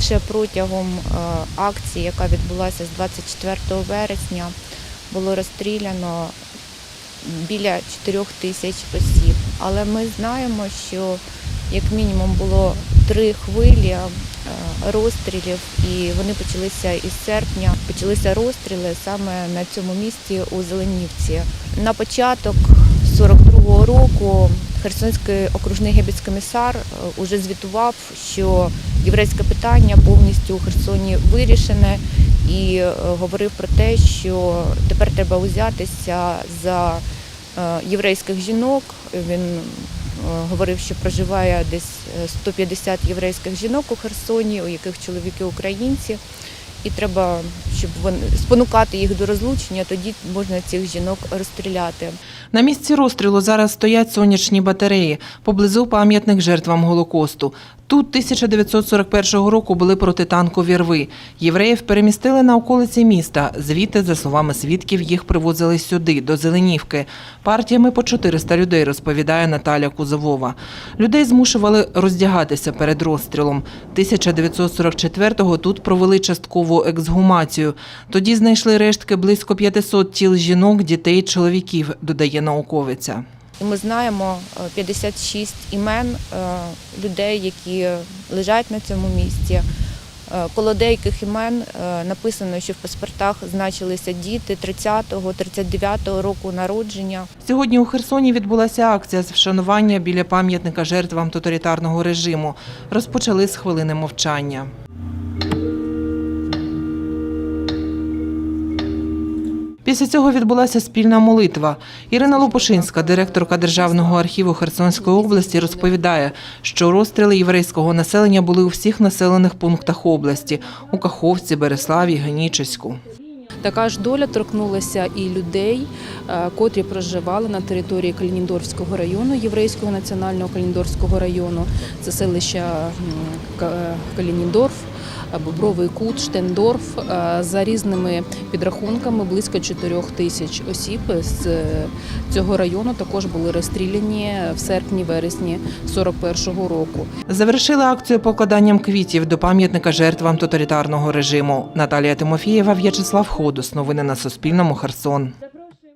лише протягом е, акції, яка відбулася з 24 вересня, було розстріляно біля 4 тисяч осіб. Але ми знаємо, що як мінімум було три хвилі е, розстрілів, і вони почалися із серпня. Почалися розстріли саме на цьому місці у Зеленівці. На початок 42-го року Херсонський окружний гебіцкомісар е, уже звітував, що єврейське питання повністю у Херсоні вирішене, і е, говорив про те, що тепер треба узятися за е, єврейських жінок. Він говорив, що проживає десь е, 150 єврейських жінок у Херсоні, у яких чоловіки українці. І треба, щоб вони спонукати їх до розлучення, тоді можна цих жінок розстріляти. На місці розстрілу зараз стоять сонячні батареї поблизу пам'ятник жертвам Голокосту. Тут 1941 року були протитанкові рви. Євреїв перемістили на околиці міста. Звідти, за словами свідків, їх привозили сюди, до Зеленівки. Партіями по 400 людей, розповідає Наталя Кузовова. Людей змушували роздягатися перед розстрілом. 1944-го тут провели часткову ексгумацію. Тоді знайшли рештки близько 500 тіл жінок, дітей, чоловіків, додає науковиця. І ми знаємо е, 56 імен е, людей, які лежать на цьому місці. Е, Коло деяких імен е, написано, що в паспортах значилися діти 30-го, 39-го року народження. Сьогодні у Херсоні відбулася акція з вшанування біля пам'ятника жертвам тоталітарного режиму. Розпочали з хвилини мовчання. Після цього відбулася спільна молитва. Ірина Лопушинська, директорка Державного архіву Херсонської області, розповідає, що розстріли єврейського населення були у всіх населених пунктах області у Каховці, Береславі, Генічеську. Така ж доля торкнулася і людей, е, котрі проживали на території Калініндорфського району, єврейського національного Калініндорфського району. Це селища м, Калініндорф, Бобровий Кут, Штендорф. Е, За різними підрахунками близько 4 тисяч осіб з е, цього району також були розстріляні в серпні-вересні 41-го року. Завершили акцію покладанням квітів до пам'ятника жертвам тоталітарного режиму. Наталія Тимофієва, В'ячеслав Ходус. Новини на Суспільному. Херсон.